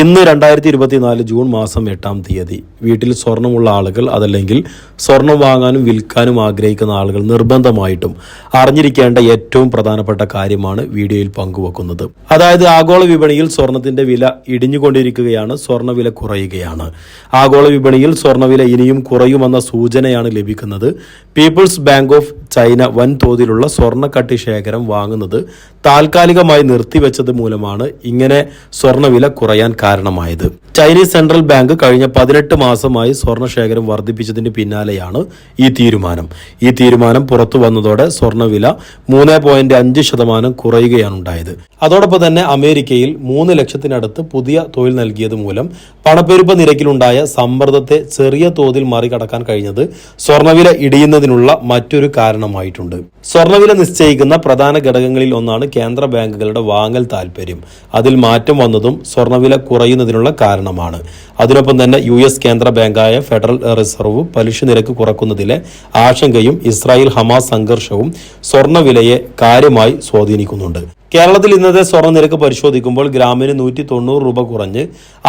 ഇന്ന് രണ്ടായിരത്തി ഇരുപത്തിനാല് ജൂൺ മാസം എട്ടാം തീയതി വീട്ടിൽ സ്വർണമുള്ള ആളുകൾ അതല്ലെങ്കിൽ സ്വർണം വാങ്ങാനും വിൽക്കാനും ആഗ്രഹിക്കുന്ന ആളുകൾ നിർബന്ധമായിട്ടും അറിഞ്ഞിരിക്കേണ്ട ഏറ്റവും പ്രധാനപ്പെട്ട കാര്യമാണ് വീഡിയോയിൽ പങ്കുവെക്കുന്നത്. അതായത് ആഗോള വിപണിയിൽ സ്വർണത്തിന്റെ വില ഇടിഞ്ഞുകൊണ്ടിരിക്കുകയാണ് സ്വർണവില കുറയുകയാണ്. ആഗോള വിപണിയിൽ സ്വർണവില ഇനിയും കുറയുമെന്ന സൂചനയാണ് ലഭിക്കുന്നത്. പീപ്പിൾസ് ബാങ്ക് ഓഫ് ചൈന വൻതോതിലുള്ള സ്വർണക്കട്ടി ശേഖരം വാങ്ങുന്നത് താൽക്കാലികമായി നിർത്തിവെച്ചത് മൂലമാണ് ഇങ്ങനെ സ്വർണവില കുറയാൻ കാരണമായത്. ചൈനീസ് സെൻട്രൽ ബാങ്ക് കഴിഞ്ഞ പതിനെട്ട് മാസമായി സ്വർണ ശേഖരം വർദ്ധിപ്പിച്ചതിന് പിന്നാലെയാണ് ഈ തീരുമാനം. ഈ തീരുമാനം പുറത്തു വന്നതോടെ സ്വർണവില മൂന്ന് പോയിന്റ് അഞ്ച് ശതമാനം കുറയുകയാണ് ഉണ്ടായത്. അതോടൊപ്പം തന്നെ അമേരിക്കയിൽ മൂന്ന് ലക്ഷത്തിനടുത്ത് പുതിയ തൊഴിൽ നൽകിയത് മൂലം പണപ്പെരുപ്പ നിരക്കിലുണ്ടായ സമ്മർദ്ദത്തെ ചെറിയ തോതിൽ മറികടക്കാൻ കഴിഞ്ഞത് സ്വർണവില ഇടിയുന്നതിനുള്ള മറ്റൊരു കാരണമായിട്ടുണ്ട്. സ്വർണവില നിശ്ചയിക്കുന്ന പ്രധാന ഘടകങ്ങളിൽ ഒന്നാണ് കേന്ദ്ര ബാങ്കുകളുടെ വാങ്ങൽ താൽപ്പര്യം അതിൽ മാറ്റം വന്നതും സ്വർണവില കുറയുന്നതിനുള്ള കാരണമാണ്. അതിനൊപ്പം തന്നെ യു എസ് കേന്ദ്ര ബാങ്കായ ഫെഡറൽ റിസർവ് പലിശ നിരക്ക് കുറക്കുന്നതിലെ ആശങ്കയും ഇസ്രായേൽ ഹമാസ് സംഘർഷവും സ്വർണവിലയെ കാര്യമായി സ്വാധീനിക്കുന്നുണ്ട്. കേരളത്തിൽ ഇന്നത്തെ സ്വർണ നിരക്ക് പരിശോധിക്കുമ്പോൾ ഗ്രാമിന് നൂറ്റി തൊണ്ണൂറ് രൂപ കുറഞ്ഞ്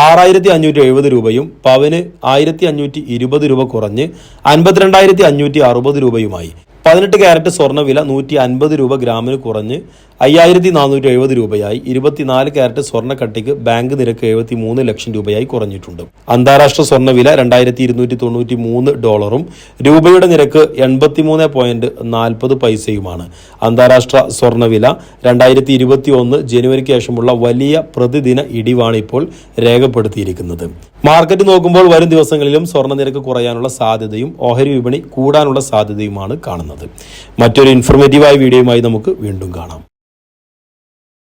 ആറായിരത്തി അഞ്ഞൂറ്റി എഴുപത് രൂപയും പവന് ആയിരത്തി അഞ്ഞൂറ്റി ഇരുപത് രൂപ കുറഞ്ഞ് അൻപത്തിരണ്ടായിരത്തി അഞ്ഞൂറ്റി അറുപത് രൂപയുമായി. പതിനെട്ട് ക്യാരറ്റ് സ്വർണവില നൂറ്റി അൻപത് രൂപ ഗ്രാമിന് കുറഞ്ഞ് അയ്യായിരത്തി നാനൂറ്റി എഴുപത് രൂപയായി ഇരുപത്തിനാല് ക്യാരറ്റ് സ്വർണക്കട്ടിക്ക് ബാങ്ക് നിരക്ക് എഴുപത്തി മൂന്ന് ലക്ഷം രൂപയായി കുറഞ്ഞിട്ടുണ്ട്. അന്താരാഷ്ട്ര സ്വർണവില രണ്ടായിരത്തി ഇരുന്നൂറ്റി തൊണ്ണൂറ്റി മൂന്ന് ഡോളറും രൂപയുടെ നിരക്ക് എൺപത്തി മൂന്ന് പോയിന്റ് നാൽപ്പത് പൈസയുമാണ്. അന്താരാഷ്ട്ര സ്വർണവില രണ്ടായിരത്തി ഇരുപത്തി ഒന്ന് ജനുവരിക്ക് ശേഷമുള്ള വലിയ പ്രതിദിന ഇടിവാണ് ഇപ്പോൾ രേഖപ്പെടുത്തിയിരിക്കുന്നത്. മാർക്കറ്റ് നോക്കുമ്പോൾ വരും ദിവസങ്ങളിലും സ്വർണ നിരക്ക് കുറയാനുള്ള സാധ്യതയും ഓഹരി വിപണി കൂടാനുള്ള സാധ്യതയുമാണ് കാണുന്നത്. മറ്റൊരു ഇൻഫർമേറ്റീവായ വീഡിയോയുമായി നമുക്ക് വീണ്ടും കാണാം.